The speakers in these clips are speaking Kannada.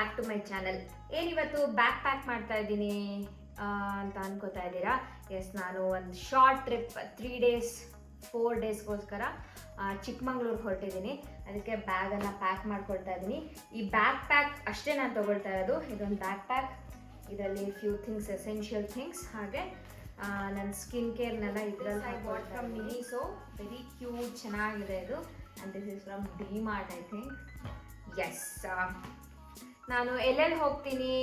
ಬ್ಯಾಕ್ ಟು ಮೈ ಚಾನಲ್ ಏನಿವತ್ತು ಬ್ಯಾಕ್ ಪ್ಯಾಕ್ ಮಾಡ್ತಾ ಇದ್ದೀನಿ ಅಂತ ಅನ್ಕೋತಾ ಇದ್ದೀರಾ? ಎಸ್ ನಾನು ಒಂದು short trip three days four ಡೇಸ್ಗೋಸ್ಕರ ಚಿಕ್ಕಮಂಗ್ಳೂರಿಗೆ ಹೊರಟಿದ್ದೀನಿ. ಅದಕ್ಕೆ ಬ್ಯಾಗನ್ನು ಪ್ಯಾಕ್ ಮಾಡ್ಕೊಳ್ತಾ ಇದ್ದೀನಿ. ಈ ಬ್ಯಾಕ್ ಪ್ಯಾಕ್ ಅಷ್ಟೇ ನಾನು ತೊಗೊಳ್ತಾ ಇರೋದು. ಇದೊಂದು ಬ್ಯಾಕ್ ಪ್ಯಾಕ್ ಇದರಲ್ಲಿ ಫ್ಯೂ ಥಿಂಗ್ಸ್ ಎಸೆನ್ಷಿಯಲ್ ಥಿಂಗ್ಸ್ ಹಾಗೆ ನನ್ನ ಸ್ಕಿನ್ ಕೇರ್ನೆಲ್ಲ ಇದರಲ್ಲಿ I what from mini so very cute ಚೆನ್ನಾಗಿದೆ ಇದು. And this is from D Mart I think yes ನಾನು ಎಲ್ಲೆಲ್ಲಿ ಹೋಗ್ತೀನಿ?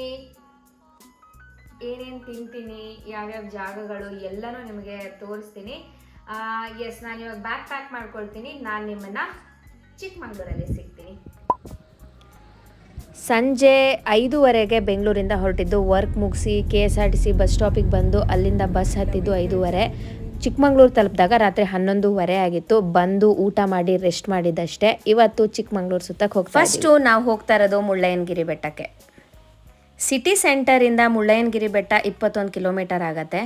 ಏನೇನು ತಿಂತೀನಿ? ಯಾವ್ಯಾವ ಜಾಗಗಳು ಎಲ್ಲನೂ ನಿಮಗೆ ತೋರಿಸ್ತೀನಿ. ಎಸ್ ನಾನು ಇವಾಗ ಬ್ಯಾಗ್ ಪ್ಯಾಕ್ ಮಾಡ್ಕೊಳ್ತೀನಿ. ನಾನು ನಿಮ್ಮನ್ನು ಚಿಕ್ಕಮಂಗ್ಳೂರಲ್ಲಿ ಸಿಗ್ತೀನಿ. ಸಂಜೆ ಐದೂವರೆಗೆ ಬೆಂಗಳೂರಿಂದ ಹೊರಟಿದ್ದು ವರ್ಕ್ ಮುಗಿಸಿ K S R T C bus ಸ್ಟಾಪಿಗೆ ಬಂದು ಅಲ್ಲಿಂದ ಬಸ್ ಹತ್ತಿದ್ದು ಐದೂವರೆ. ಚಿಕ್ಕಮಂಗ್ಳೂರು ತಲುಪಿದಾಗ ರಾತ್ರಿ ಹನ್ನೊಂದೂವರೆ ಆಗಿತ್ತು. ಬಂದು ಊಟ ಮಾಡಿ ರೆಸ್ಟ್ ಮಾಡಿದ್ದಷ್ಟೇ ಇವತ್ತು ಚಿಕ್ಕಮಂಗ್ಳೂರು ಸುತ್ತಕ್ಕೆ ಹೋಗಿ ಫಸ್ಟು ನಾವು ಹೋಗ್ತಾ ಇರೋದು ಮುಳ್ಳಯ್ಯನಗಿರಿ ಬೆಟ್ಟಕ್ಕೆ. ಸಿಟಿ ಸೆಂಟರಿಂದ ಮುಳ್ಳಯ್ಯನಗಿರಿ ಬೆಟ್ಟ ಇಪ್ಪತ್ತೊಂದು ಕಿಲೋಮೀಟರ್ ಆಗತ್ತೆ.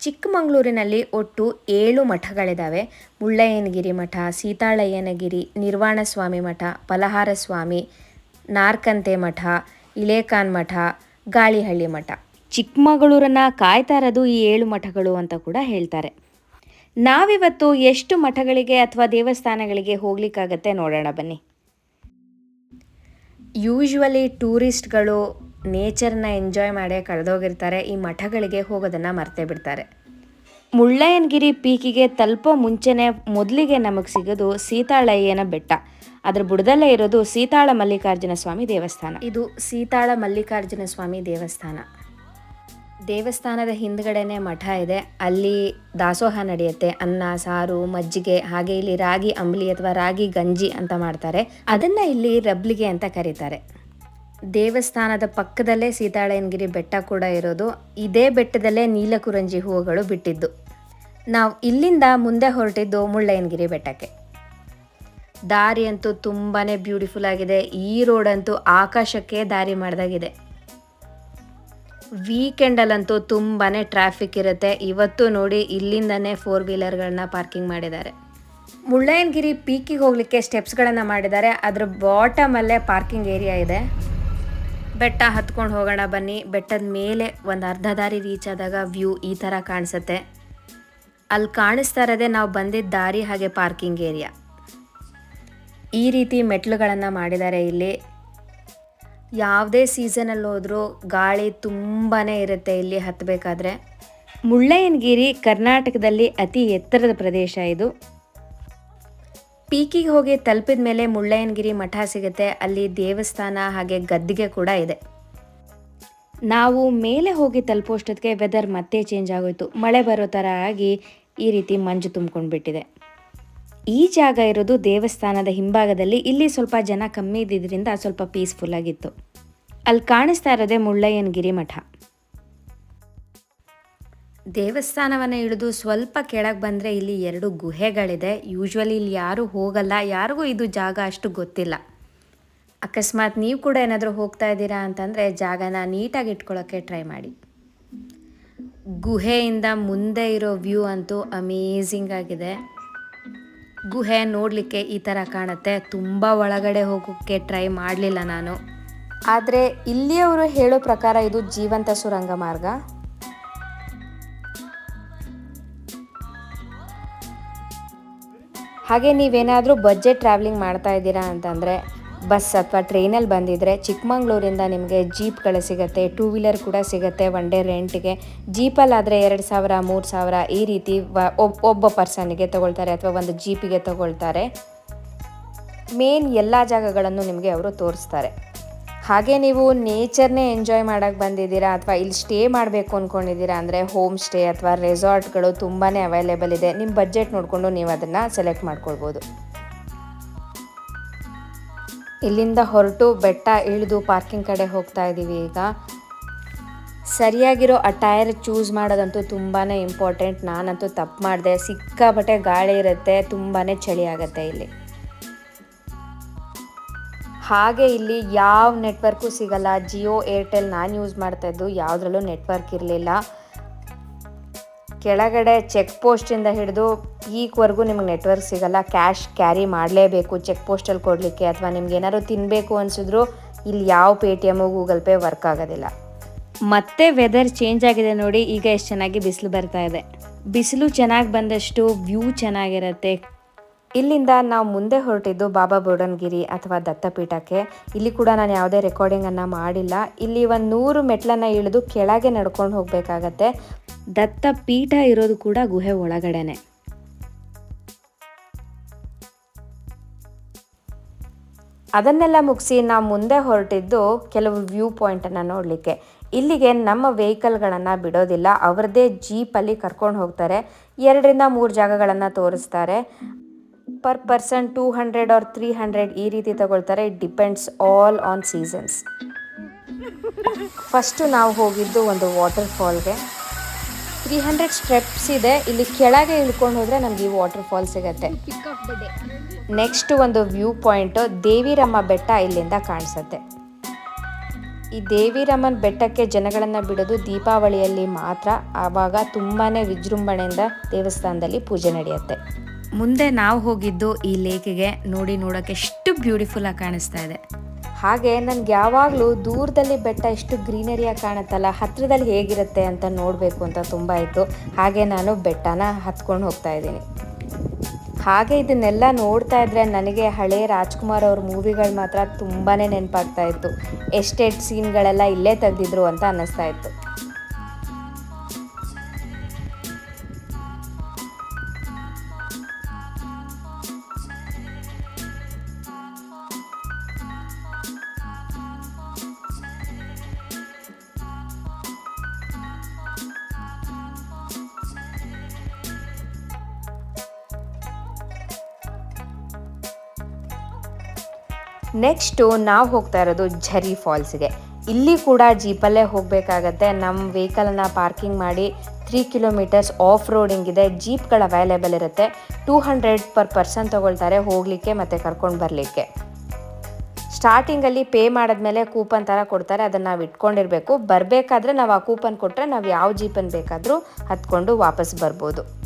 ಚಿಕ್ಕಮಗಳೂರಿನಲ್ಲಿ ಒಟ್ಟು ಏಳು ಮಠಗಳಿದ್ದಾವೆ ಮುಳ್ಳಯ್ಯನಗಿರಿ ಮಠ, ಸೀತಾಳಯ್ಯನಗಿರಿ ನಿರ್ವಾಣ ಸ್ವಾಮಿ ಮಠ ಫಲಹಾರ ಸ್ವಾಮಿ ನಾರ್ಕಂತೆ ಮಠ ಇಲೇಕಾನ್ ಮಠ, ಗಾಳಿಹಳ್ಳಿ ಮಠ. ಚಿಕ್ಕಮಗಳೂರನ್ನ ಕಾಯ್ತಾ ಇರೋದು ಈ ಏಳು ಮಠಗಳು ಅಂತ ಕೂಡ ಹೇಳ್ತಾರೆ. ನಾವಿವತ್ತು ಎಷ್ಟು ಮಠಗಳಿಗೆ ಅಥವಾ ದೇವಸ್ಥಾನಗಳಿಗೆ ಹೋಗ್ಲಿಕ್ಕಾಗತ್ತೆ ನೋಡೋಣ ಬನ್ನಿ. ಯೂಶ್ವಲಿ ಟೂರಿಸ್ಟ್ಗಳು ನೇಚರ್ನ ಎಂಜಾಯ್ ಮಾಡೇ ಕಳೆದೋಗಿರ್ತಾರೆ ಈ ಮಠಗಳಿಗೆ ಹೋಗೋದನ್ನು ಮರ್ತೇ ಬಿಡ್ತಾರೆ. ಮುಳ್ಳಯ್ಯನಗಿರಿ ಪೀಕಿಗೆ ತಲುಪೋ ಮುಂಚೆನೇ ಮೊದಲಿಗೆ ನಮಗೆ ಸಿಗೋದು ಸೀತಾಳಯ್ಯನ ಬೆಟ್ಟ. ಅದ್ರ ಬುಡದಲ್ಲೇ ಇರೋದು ಸೀತಾಳ ಮಲ್ಲಿಕಾರ್ಜುನ ಸ್ವಾಮಿ ದೇವಸ್ಥಾನ. ಇದು ಸೀತಾಳ ಮಲ್ಲಿಕಾರ್ಜುನ ಸ್ವಾಮಿ ದೇವಸ್ಥಾನ. ದೇವಸ್ಥಾನದ ಹಿಂದ್ಗಡೆನೆ ಮಠ ಇದೆ. ಅಲ್ಲಿ ದಾಸೋಹ ನಡೆಯುತ್ತೆ. ಅನ್ನ, ಸಾರು, ಮಜ್ಜಿಗೆ, ಹಾಗೆ ಇಲ್ಲಿ ರಾಗಿ ಅಂಬಲಿ ಅಥವಾ ರಾಗಿ ಗಂಜಿ ಅಂತ ಮಾಡ್ತಾರೆ. ಅದನ್ನ ಇಲ್ಲಿ ರಬ್ಲಿಗೆ ಅಂತ ಕರೀತಾರೆ. ದೇವಸ್ಥಾನದ ಪಕ್ಕದಲ್ಲೇ ಸೀತಾಳಯ್ಯನಗಿರಿ ಬೆಟ್ಟ ಕೂಡ ಇರೋದು. ಇದೇ ಬೆಟ್ಟದಲ್ಲೇ ನೀಲಕುರಂಜಿ ಹೂವುಗಳು ಬಿಟ್ಟಿದ್ದು. ನಾವು ಇಲ್ಲಿಂದ ಮುಂದೆ ಹೊರಟಿದ್ದು ಮುಳ್ಳಯ್ಯನಗಿರಿ ಬೆಟ್ಟಕ್ಕೆ. ದಾರಿ ಅಂತೂ ತುಂಬಾ ಬ್ಯೂಟಿಫುಲ್ ಆಗಿದೆ. ಈ ರೋಡ್ ಅಂತೂ ಆಕಾಶಕ್ಕೆ ದಾರಿ ಮಾಡ್ದಾಗಿದೆ. ವೀಕೆಂಡಲ್ಲಂತೂ ತುಂಬಾ ಟ್ರಾಫಿಕ್ ಇರುತ್ತೆ. ಇವತ್ತು ನೋಡಿ ಇಲ್ಲಿಂದನೇ ಫೋರ್ ವೀಲರ್ಗಳನ್ನ ಪಾರ್ಕಿಂಗ್ ಮಾಡಿದ್ದಾರೆ. ಮುಳ್ಳಯ್ಯನಗಿರಿ ಪೀಕಿಗೆ ಹೋಗಲಿಕ್ಕೆ ಸ್ಟೆಪ್ಸ್ಗಳನ್ನು ಮಾಡಿದ್ದಾರೆ. ಅದ್ರ ಬಾಟಮಲ್ಲೇ ಪಾರ್ಕಿಂಗ್ ಏರಿಯಾ ಇದೆ. ಬೆಟ್ಟ ಹತ್ಕೊಂಡು ಹೋಗೋಣ ಬನ್ನಿ. ಬೆಟ್ಟದ ಮೇಲೆ ಒಂದು ಅರ್ಧ ದಾರಿ ರೀಚ್ ಆದಾಗ ವ್ಯೂ ಈ ಥರ ಕಾಣಿಸುತ್ತೆ. ಅಲ್ಲಿ ಕಾಣಿಸ್ತಾ ಇರೋದೇ ನಾವು ಬಂದಿದ್ದ ದಾರಿ ಹಾಗೆ ಪಾರ್ಕಿಂಗ್ ಏರಿಯಾ ಈ ರೀತಿ ಮೆಟ್ಲುಗಳನ್ನು ಮಾಡಿದ್ದಾರೆ ಇಲ್ಲಿ. ಯಾವುದೇ ಸೀಸನಲ್ಲಿ ಹೋದರೂ ಗಾಳಿ ತುಂಬಾ ಇರುತ್ತೆ ಇಲ್ಲಿ ಹತ್ತಬೇಕಾದ್ರೆ ಮುಳ್ಳಯ್ಯನಗಿರಿ ಕರ್ನಾಟಕದಲ್ಲಿ ಅತಿ ಎತ್ತರದ ಪ್ರದೇಶ ಇದು. ಪೀಕಿಗೆ ಹೋಗಿ ತಲುಪಿದ ಮೇಲೆ ಮುಳ್ಳಯ್ಯನಗಿರಿ ಮಠ ಸಿಗುತ್ತೆ, ಅಲ್ಲಿ ದೇವಸ್ಥಾನ ಹಾಗೆ ಗದ್ದಿಗೆ ಕೂಡ ಇದೆ. ನಾವು ಮೇಲೆ ಹೋಗಿ ತಲುಪೋಷ್ಟೊತ್ತಿಗೆ ವೆದರ್ ಮತ್ತೆ ಚೇಂಜ್ ಆಗೋಯ್ತು. ಮಳೆ ಬರೋ ಥರ ಆಗಿ ಈ ರೀತಿ ಮಂಜು ತುಂಬ್ಕೊಂಡ್ಬಿಟ್ಟಿದೆ. ಈ ಜಾಗ ಇರೋದು ದೇವಸ್ಥಾನದ ಹಿಂಭಾಗದಲ್ಲಿ. ಇಲ್ಲಿ ಸ್ವಲ್ಪ ಜನ ಕಮ್ಮಿ ಇದ್ದಿದ್ದರಿಂದ ಸ್ವಲ್ಪ ಪೀಸ್ಫುಲ್ ಆಗಿತ್ತು. ಅಲ್ಲಿ ಕಾಣಿಸ್ತಾ ಇರೋದೇ ಮುಳ್ಳಯ್ಯನಗಿರಿ ಮಠ ದೇವಸ್ಥಾನವನ್ನು ಇಳಿದು ಸ್ವಲ್ಪ ಕೆಳಗೆ ಬಂದರೆ ಇಲ್ಲಿ ಎರಡು ಗುಹೆಗಳಿದೆ. ಯೂಶ್ವಲಿ ಇಲ್ಲಿ ಯಾರೂ ಹೋಗಲ್ಲ. ಯಾರಿಗೂ ಇದು ಜಾಗ ಅಷ್ಟು ಗೊತ್ತಿಲ್ಲ. ಅಕಸ್ಮಾತ್ ನೀವು ಕೂಡ ಏನಾದರೂ ಹೋಗ್ತಾ ಇದ್ದೀರಾ ಅಂತಂದರೆ ಜಾಗನ ನೀಟಾಗಿ ಇಟ್ಕೊಳ್ಳೋಕ್ಕೆ ಟ್ರೈ ಮಾಡಿ. ಗುಹೆಯಿಂದ ಮುಂದೆ ಇರೋ ವ್ಯೂ ಅಂತೂ ಅಮೇಝಿಂಗ್ ಆಗಿದೆ. ಗುಹೆ ನೋಡಲಿಕ್ಕೆ ಈ ಥರ ಕಾಣುತ್ತೆ. ತುಂಬ ಒಳಗಡೆ ಹೋಗೋಕ್ಕೆ ಟ್ರೈ ಮಾಡಲಿಲ್ಲ ನಾನು. ಆದರೆ ಇಲ್ಲಿಯವರು ಹೇಳೋ ಪ್ರಕಾರ ಇದು ಜೀವಂತ ಸುರಂಗ ಮಾರ್ಗ. ಹಾಗೆ ನೀವೇನಾದರೂ ಬಜೆಟ್ ಟ್ರಾವೆಲಿಂಗ್ ಮಾಡ್ತಾ ಇದ್ದೀರಾ ಅಂತಂದರೆ ಬಸ್ ಅಥವಾ ಟ್ರೈನಲ್ಲಿ ಬಂದಿದ್ದರೆ ಚಿಕ್ಕಮಂಗ್ಳೂರಿಂದ ನಿಮಗೆ ಜೀಪ್ಗಳು ಸಿಗುತ್ತೆ ಟೂ ವೀಲರ್ ಕೂಡ ಸಿಗುತ್ತೆ ಒನ್ ಡೇ ರೆಂಟ್ಗೆ ಜೀಪಲ್ಲಾದರೆ ಎರಡು ಸಾವಿರ, ಮೂರು ಸಾವಿರ ಈ ರೀತಿ ಒಬ್ಬ ಪರ್ಸನ್ಗೆ ತಗೊಳ್ತಾರೆ ಅಥವಾ ಒಂದು ಜೀಪಿಗೆ ತಗೊಳ್ತಾರೆ. ಮೇನ್ ಎಲ್ಲ ಜಾಗಗಳನ್ನು ನಿಮಗೆ ಅವರು ತೋರಿಸ್ತಾರೆ. ಹಾಗೆ ನೀವು ನೇಚರ್ನೇ ಎಂಜಾಯ್ ಮಾಡೋಕ್ಕೆ ಬಂದಿದ್ದೀರಾ ಅಥವಾ ಇಲ್ಲಿ ಸ್ಟೇ ಮಾಡಬೇಕು ಅಂದ್ಕೊಂಡಿದ್ದೀರಾ ಅಂದರೆ ಹೋಮ್ ಸ್ಟೇ ಅಥವಾ ರೆಸಾರ್ಟ್ಗಳು ತುಂಬಾ ಅವೈಲೇಬಲ್ ಇದೆ. ನಿಮ್ಮ ಬಜೆಟ್ ನೋಡಿಕೊಂಡು ನೀವು ಅದನ್ನು ಸೆಲೆಕ್ಟ್ ಮಾಡ್ಕೊಳ್ಬೋದು. ಇಲ್ಲಿಂದ ಹೊರಟು ಬೆಟ್ಟ ಇಳಿದು ಪಾರ್ಕಿಂಗ್ ಕಡೆ ಹೋಗ್ತಾ ಇದ್ದೀವಿ ಈಗ. ಸರಿಯಾಗಿರೋ ಅಟೈರ್ ಟೈರ್ ಚೂಸ್ ಮಾಡೋದಂತೂ ತುಂಬಾ ಇಂಪಾರ್ಟೆಂಟ್ ನಾನಂತೂ ತಪ್ಪು ಮಾಡಿದೆ. ಸಿಕ್ಕಾಪಟ್ಟೆ ಗಾಳಿ ಇರುತ್ತೆ. ತುಂಬಾ ಚಳಿ ಆಗುತ್ತೆ ಇಲ್ಲಿ. ಹಾಗೆ ಇಲ್ಲಿ ಯಾವ ನೆಟ್ವರ್ಕು ಸಿಗಲ್ಲ. ಜಿಯೋ ಏರ್ಟೆಲ್ ನಾನು ಯೂಸ್ ಮಾಡ್ತಾಯಿದ್ದು ಯಾವುದ್ರಲ್ಲೂ ನೆಟ್ವರ್ಕ್ ಇರಲಿಲ್ಲ. ಕೆಳಗಡೆ ಚೆಕ್ ಪೋಸ್ಟಿಂದ ಹಿಡಿದು ಈಗವರೆಗೂ ನಿಮ್ಗೆ ನೆಟ್ವರ್ಕ್ ಸಿಗಲ್ಲ ಕ್ಯಾಶ್ ಕ್ಯಾರಿ ಮಾಡಲೇಬೇಕು ಚೆಕ್ ಪೋಸ್ಟಲ್ಲಿ ಕೊಡಲಿಕ್ಕೆ ಅಥವಾ ನಿಮ್ಗೆ ಏನಾದ್ರು ತಿನ್ನಬೇಕು ಅನಿಸಿದ್ರು ಇಲ್ಲಿ ಯಾವ Paytm Google pay work ಆಗೋದಿಲ್ಲ. ಮತ್ತೆ ವೆದರ್ ಚೇಂಜ್ ಆಗಿದೆ ನೋಡಿ ಈಗ ಎಷ್ಟು ಚೆನ್ನಾಗಿ ಬಿಸಿಲು ಬರ್ತಾ ಇದೆ. ಬಿಸಿಲು ಚೆನ್ನಾಗಿ ಬಂದಷ್ಟು ವ್ಯೂ ಚೆನ್ನಾಗಿರುತ್ತೆ ಇಲ್ಲಿಂದ ನಾವು ಮುಂದೆ ಹೊರಟಿದ್ದು ಬಾಬಾ ಬುಡನ್ಗಿರಿ ಅಥವಾ ದತ್ತಪೀಠಕ್ಕೆ. ಇಲ್ಲಿ ಕೂಡ ನಾನು ಯಾವುದೇ ರೆಕಾರ್ಡಿಂಗನ್ನು ಮಾಡಿಲ್ಲ. ಇಲ್ಲಿ ಒಂದು ನೂರು ಮೆಟ್ಲನ್ನು ಇಳಿದು ಕೆಳಗೆ ನಡ್ಕೊಂಡು ಹೋಗಬೇಕಾಗತ್ತೆ. ದತ್ತಪೀಠ ಇರೋದು ಕೂಡ ಗುಹೆ ಒಳಗಡೆನೆ. ಅದನ್ನೆಲ್ಲ ಮುಗಿಸಿ ನಾವು ಮುಂದೆ ಹೊರಟಿದ್ದು ಕೆಲವು ವ್ಯೂ ಪಾಯಿಂಟನ್ನು ನೋಡಲಿಕ್ಕೆ. ಇಲ್ಲಿಗೆ ನಮ್ಮ ವೆಹಿಕಲ್ಗಳನ್ನು ಬಿಡೋದಿಲ್ಲ. ಅವ್ರದ್ದೇ ಜೀಪಲ್ಲಿ ಕರ್ಕೊಂಡು ಹೋಗ್ತಾರೆ. ಎರಡರಿಂದ ಮೂರು ಜಾಗಗಳನ್ನು ತೋರಿಸ್ತಾರೆ. Per person two hundred or three hundred ಈ ರೀತಿ ತಗೊಳ್ತಾರೆ. It depends all on seasons first ನಾವು ಹೋಗಿದ್ದು ಒಂದು ವಾಟರ್ ಫಾಲ್ಗೆ ತ್ರೀ ಹಂಡ್ರೆಡ್ ಸ್ಟೆಪ್ಸ್ ಇದೆ. ಇಲ್ಲಿ ಕೆಳಗೆ ಇಳ್ಕೊಂಡು ಹೋದರೆ ನಮಗೆ ಈ ವಾಟರ್ ಫಾಲ್ ಸಿಗತ್ತೆ. ನೆಕ್ಸ್ಟ್ ಒಂದು ವ್ಯೂ ಪಾಯಿಂಟು ದೇವಿರಮ್ಮ ಬೆಟ್ಟ ಇಲ್ಲಿಂದ ಕಾಣಿಸುತ್ತೆ. ಈ ದೇವಿರಮ್ಮನ ಬೆಟ್ಟಕ್ಕೆ ಜನಗಳನ್ನು ಬಿಡೋದು ದೀಪಾವಳಿಯಲ್ಲಿ ಮಾತ್ರ. ಆವಾಗ ತುಂಬಾ ವಿಜೃಂಭಣೆಯಿಂದ ದೇವಸ್ಥಾನದಲ್ಲಿ ಪೂಜೆ ನಡೆಯುತ್ತೆ. ಮುಂದೆ ನಾವು ಹೋಗಿದ್ದು ಈ ಲೇಕ್ಗೆ ನೋಡಿ ನೋಡೋಕೆ ಎಷ್ಟು ಬ್ಯೂಟಿಫುಲ್ ಆಗಿ ಕಾಣಿಸ್ತಾ ಇದೆ. ಹಾಗೆ ನನ್ಗೆ ಯಾವಾಗಲೂ ದೂರದಲ್ಲಿ ಬೆಟ್ಟ ಎಷ್ಟು ಗ್ರೀನರಿಯಾಗಿ ಕಾಣುತ್ತಲ್ಲ ಹತ್ರದಲ್ಲಿ ಹೇಗಿರುತ್ತೆ ಅಂತ ನೋಡಬೇಕು ಅಂತ ತುಂಬ ಇತ್ತು. ಹಾಗೆ ನಾನು ಬೆಟ್ಟನ ಹತ್ಕೊಂಡು ಹೋಗ್ತಾ ಇದ್ದೀನಿ. ಹಾಗೆ ಇದನ್ನೆಲ್ಲ ನೋಡ್ತಾ ಇದ್ರೆ ನನಗೆ ಹಳೆ ರಾಜ್ಕುಮಾರ್ ಅವ್ರ ಮೂವಿಗಳು ಮಾತ್ರ ತುಂಬಾ ನೆನಪಾಗ್ತಾ ಇತ್ತು. ಎಸ್ಟೇಟ್ ಸೀನ್ಗಳೆಲ್ಲ ಇಲ್ಲೇ ತೆಗೆದಿದ್ರು ಅಂತ ಅನ್ನಿಸ್ತಾ ಇತ್ತು. ನೆಕ್ಸ್ಟು ನಾವು ಹೋಗ್ತಾ ಇರೋದು ಝರಿ ಫಾಲ್ಸ್ಗೆ. ಇಲ್ಲಿ ಕೂಡ ಜೀಪಲ್ಲೇ ಹೋಗಬೇಕಾಗತ್ತೆ. ನಮ್ಮ ವೆಹಿಕಲನ್ನು ಪಾರ್ಕಿಂಗ್ ಮಾಡಿ ತ್ರೀ ಕಿಲೋಮೀಟರ್ಸ್ ಆಫ್ ರೋಡಿಂಗ್ ಇದೆ. ಜೀಪ್ಗಳು ಅವೈಲೇಬಲ್ ಇರುತ್ತೆ. ಟೂ ಹಂಡ್ರೆಡ್ ಪರ್ ಪರ್ಸನ್ ತೊಗೊಳ್ತಾರೆ ಹೋಗಲಿಕ್ಕೆ ಮತ್ತು ಕರ್ಕೊಂಡು ಬರಲಿಕ್ಕೆ. ಸ್ಟಾರ್ಟಿಂಗಲ್ಲಿ ಪೇ ಮಾಡಿದ್ಮೇಲೆ ಕೂಪನ್ ಥರ ಕೊಡ್ತಾರೆ. ಅದನ್ನು ನಾವು ಇಟ್ಕೊಂಡಿರಬೇಕು. ಬರಬೇಕಾದ್ರೆ ನಾವು ಆ ಕೂಪನ್ ಕೊಟ್ಟರೆ ನಾವು ಯಾವ ಜೀಪನ್ನು ಬೇಕಾದರೂ ಹತ್ಕೊಂಡು ವಾಪಸ್ ಬರ್ಬೋದು.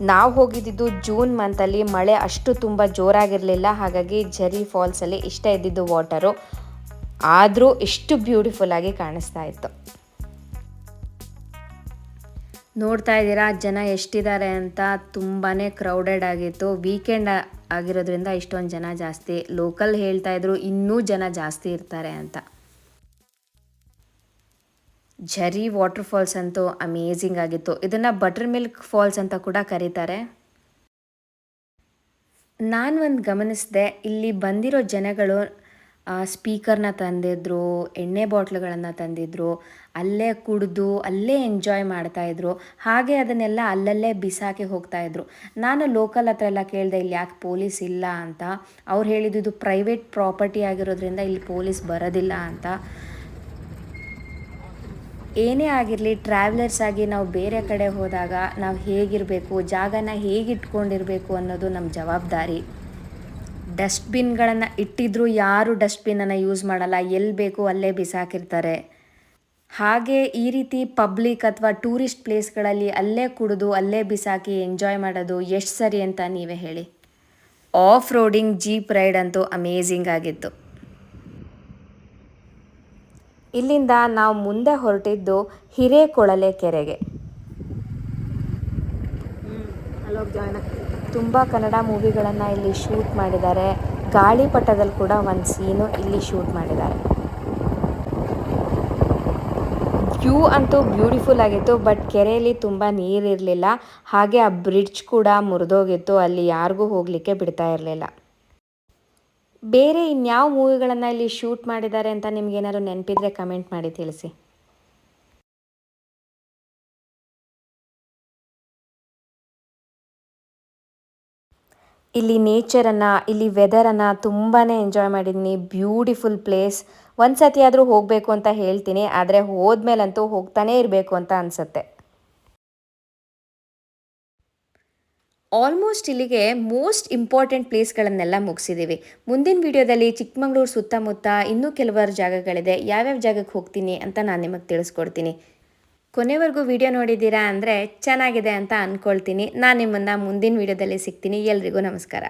ನಾವು ಹೋಗಿದ್ದಿದ್ದು ಜೂನ್ ಮಂತಲ್ಲಿ ಮಳೆ ಅಷ್ಟು ತುಂಬ ಜೋರಾಗಿರಲಿಲ್ಲ, ಹಾಗಾಗಿ ಜರಿ ಫಾಲ್ಸಲ್ಲಿ ಇಷ್ಟ ಇದ್ದಿದ್ದು ವಾಟರು. ಆದರೂ ಎಷ್ಟು ಬ್ಯೂಟಿಫುಲ್ ಆಗಿ ಕಾಣಿಸ್ತಾ ಇತ್ತು. ನೋಡ್ತಾ ಇದ್ದೀರಾ, ಜನ ಎಷ್ಟಿದ್ದಾರೆ ಅಂತ ತುಂಬಾ ಕ್ರೌಡೆಡ್ ಆಗಿತ್ತು. ವೀಕೆಂಡ್ ಆಗಿರೋದ್ರಿಂದ ಇಷ್ಟೊಂದು ಜನ ಜಾಸ್ತಿ. ಲೋಕಲ್ ಹೇಳ್ತಾ ಇದ್ರು, ಇನ್ನೂ ಜನ ಜಾಸ್ತಿ ಇರ್ತಾರೆ ಅಂತ. ಝರಿ ವಾಟರ್ ಫಾಲ್ಸ್ ಅಂತೂ ಅಮೇಝಿಂಗ್ ಆಗಿತ್ತು. ಇದನ್ನು ಬಟರ್ ಮಿಲ್ಕ್ ಫಾಲ್ಸ್ ಅಂತ ಕೂಡ ಕರೀತಾರೆ. ನಾನು ಒಂದು ಗಮನಿಸಿದೆ, ಇಲ್ಲಿ ಬಂದಿರೋ ಜನಗಳು ಸ್ಪೀಕರ್ನ ತಂದಿದ್ರು, ಎಣ್ಣೆ ಬಾಟ್ಲುಗಳನ್ನು ತಂದಿದ್ರು, ಅಲ್ಲೇ ಕುಡಿದು, ಅಲ್ಲೇ ಎಂಜಾಯ್ ಮಾಡ್ತಾಯಿದ್ರು ಹಾಗೆ ಅದನ್ನೆಲ್ಲ ಅಲ್ಲಲ್ಲೇ ಬಿಸಾಕಿ ಹೋಗ್ತಾಯಿದ್ರು ನಾನು ಲೋಕಲ್ ಹತ್ರ ಎಲ್ಲ ಕೇಳಿದೆ, ಇಲ್ಲಿ ಯಾಕೆ ಪೊಲೀಸ್ ಇಲ್ಲ? ಅಂತ. ಅವ್ರು ಹೇಳಿದ್ದು, ಇದು ಪ್ರೈವೇಟ್ ಪ್ರಾಪರ್ಟಿ ಆಗಿರೋದ್ರಿಂದ ಇಲ್ಲಿ ಪೊಲೀಸ್ ಬರೋದಿಲ್ಲ, ಅಂತ. ಏನೇ ಆಗಿರಲಿ ಟ್ರಾವೆಲರ್ಸ್ ಆಗಿ ನಾವು ಬೇರೆ ಕಡೆ ಹೋದಾಗ ನಾವು ಹೇಗಿರಬೇಕು, ಜಾಗನ ಹೇಗಿಟ್ಕೊಂಡಿರಬೇಕು ಅನ್ನೋದು ನಮ್ಮ ಜವಾಬ್ದಾರಿ. ಡಸ್ಟ್ಬಿನ್ಗಳನ್ನು ಇಟ್ಟಿದ್ರೂ ಯಾರು ಡಸ್ಟ್ಬಿನ್ನನ್ನು ಯೂಸ್ ಮಾಡಲ್ಲ ಎಲ್ಲಿ ಬೇಕು ಅಲ್ಲೇ ಬಿಸಾಕಿರ್ತಾರೆ. ಹಾಗೆ ಈ ರೀತಿ ಪಬ್ಲಿಕ್ ಅಥವಾ ಟೂರಿಸ್ಟ್ ಪ್ಲೇಸ್ಗಳಲ್ಲಿ ಅಲ್ಲೇ ಕುಡಿದು, ಅಲ್ಲೇ ಬಿಸಾಕಿ ಎಂಜಾಯ್ ಮಾಡೋದು ಎಷ್ಟು ಸರಿ ಅಂತ ನೀವೇ ಹೇಳಿ. ಆಫ್ ರೋಡಿಂಗ್ ಜೀಪ್ ರೈಡ್ ಅಂತೂ ಅಮೇಝಿಂಗ್ ಆಗಿತ್ತು. ಇಲ್ಲಿಂದ ನಾವು ಮುಂದೆ ಹೊರಟಿದ್ದು ಹಿರೇಕೊಳಲೆ ಕೆರೆಗೆ. ತುಂಬ ಕನ್ನಡ ಮೂವಿಗಳನ್ನು ಇಲ್ಲಿ ಶೂಟ್ ಮಾಡಿದ್ದಾರೆ. ಗಾಳಿಪಟದಲ್ಲಿ ಕೂಡ ಒಂದು ಸೀನು ಇಲ್ಲಿ ಶೂಟ್ ಮಾಡಿದ್ದಾರೆ. ವ್ಯೂ ಅಂತೂ ಬ್ಯೂಟಿಫುಲ್ ಆಗಿತ್ತು ಬಟ್ ಕೆರೆಯಲ್ಲಿ ತುಂಬ ನೀರಿರಲಿಲ್ಲ. ಹಾಗೆ ಆ ಬ್ರಿಡ್ಜ್ ಕೂಡ ಮುರಿದೋಗಿತ್ತು ಅಲ್ಲಿ ಯಾರಿಗೂ ಹೋಗಲಿಕ್ಕೆ ಬಿಡ್ತಾ ಇರಲಿಲ್ಲ. ಬೇರೆ ಇನ್ಯಾವ ಮೂವಿಗಳನ್ನು ಇಲ್ಲಿ ಶೂಟ್ ಮಾಡಿದ್ದಾರೆ ಅಂತ ನಿಮ್ಗೇನಾದ್ರು ನೆನಪಿದ್ರೆ ಕಮೆಂಟ್ ಮಾಡಿ ತಿಳಿಸಿ. ಇಲ್ಲಿ ನೇಚರನ್ನು, ಇಲ್ಲಿ ವೆದರನ್ನು ತುಂಬಾ ಎಂಜಾಯ್ ಮಾಡಿದ್ದೀನಿ. ಬ್ಯೂಟಿಫುಲ್ ಪ್ಲೇಸ್ ಒಂದು ಸತಿ ಆದರೂ ಹೋಗಬೇಕು ಅಂತ ಹೇಳ್ತೀನಿ. ಆದರೆ ಹೋದ್ಮೇಲಂತೂ ಹೋಗ್ತಾನೇ ಇರಬೇಕು ಅಂತ ಅನಿಸುತ್ತೆ. ಆಲ್ಮೋಸ್ಟ್ ಇಲ್ಲಿಗೆ ಮೋಸ್ಟ್ ಇಂಪಾರ್ಟೆಂಟ್ ಪ್ಲೇಸ್ಗಳನ್ನೆಲ್ಲ ಮುಗಿಸಿದ್ದೀವಿ ಮುಂದಿನ ವಿಡಿಯೋದಲ್ಲಿ ಚಿಕ್ಕಮಗಳೂರು ಸುತ್ತಮುತ್ತ ಇನ್ನೂ ಕೆಲವಾರು ಜಾಗಗಳಿದೆ. ಯಾವ್ಯಾವ ಜಾಗಕ್ಕೆ ಹೋಗ್ತೀನಿ ಅಂತ ನಾನು ನಿಮಗೆ ತಿಳಿಸ್ಕೊಡ್ತೀನಿ. ಕೊನೆವರೆಗೂ ವಿಡಿಯೋ ನೋಡಿದ್ದೀರಾ ಅಂದರೆ ಚೆನ್ನಾಗಿದೆ ಅಂತ ಅಂದ್ಕೊಳ್ತೀನಿ ನಾನು ನಿಮ್ಮನ್ನು ಮುಂದಿನ ವಿಡಿಯೋದಲ್ಲಿ ಸಿಗ್ತೀನಿ. ಎಲ್ರಿಗೂ ನಮಸ್ಕಾರ.